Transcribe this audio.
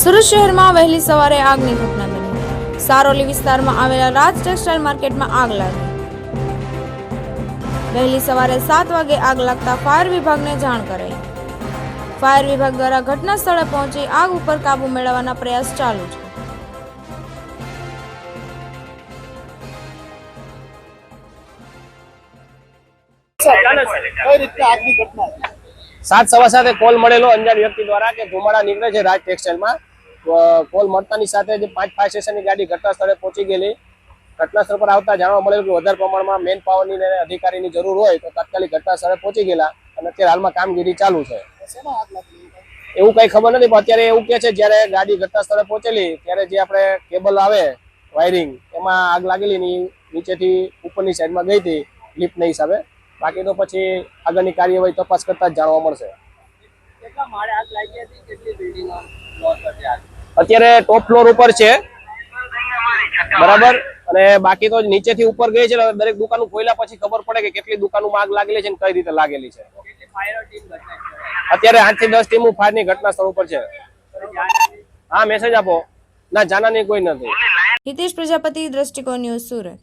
સુરત શહેરમાં વહેલી સવારે આગની ઘટના બની. સારોલી વિસ્તારમાં આવેલા રાજ ટેક્સટાઇલ માર્કેટમાં આગ લાગી. વહેલી સવારે સાત વાગે આગ લાગતા ફાયર વિભાગને જાણ કરાઈ. ફાયર વિભાગ દ્વારા ઘટના સ્થળે પહોંચી આગ ઉપર કાબુ મેળવવાના પ્રયાસ ચાલુ છે? સાત સવા સાથે કોલ મળેલો અંજાર વ્યક્તિ દ્વારા કે ધુમાડા નીકળે છે રાજ ટેક્સટાઇલમાં. કોલ મળતાની સાથે જે પાંચ ફાયર સ્ટેશનની ગાડી ઘટના સ્થળે પહોંચી ગયેલી. ઘટના સ્થળ પર આવતા જાણવા મળેલું કે વધારે પ્રમાણમાં મેન પાવરની અધિકારીની જરૂર હોય તો તાત્કાલિક ઘટના સ્થળે પહોંચી ગયેલા અને અત્યારે હાલમાં કામગીરી ચાલુ છે. આગ લાગી એવું કઈ ખબર નથી, પણ અત્યારે એવું કે છે, જ્યારે ગાડી ઘટના સ્થળે પહોંચેલી, ત્યારે જે આપણે કેબલ આવે વાયરિંગ એમાં આગ લાગેલી ની નીચેથી ઉપરની સાઈડમાં ગઈ હતી લિફ્ટના હિસાબે. બાકી તો પછી આગળની કાર્યવાહી તપાસ કરતા જ જાણવા મળશે. અત્યારે ટોપ ફ્લોર ઉપર છે. બરાબર? અને બાકી તો નીચેથી ઉપર ગઈ છે દરેક દુકાનો ખોલ્યા પછી ખબર પડે કે કેટલી દુકાનોમાં આગ લાગેલી છે કઈ રીતે લાગેલી છે. અત્યારે આઠથી દસ ટીમો ફાયરની ઘટના સ્થળ ઉપર છે. હા મેસેજ આપો. ના, જાનાની કોઈ નથી. હિતેશ પ્રજાપતિ, દ્રષ્ટિકોણ ન્યૂઝ સુરત.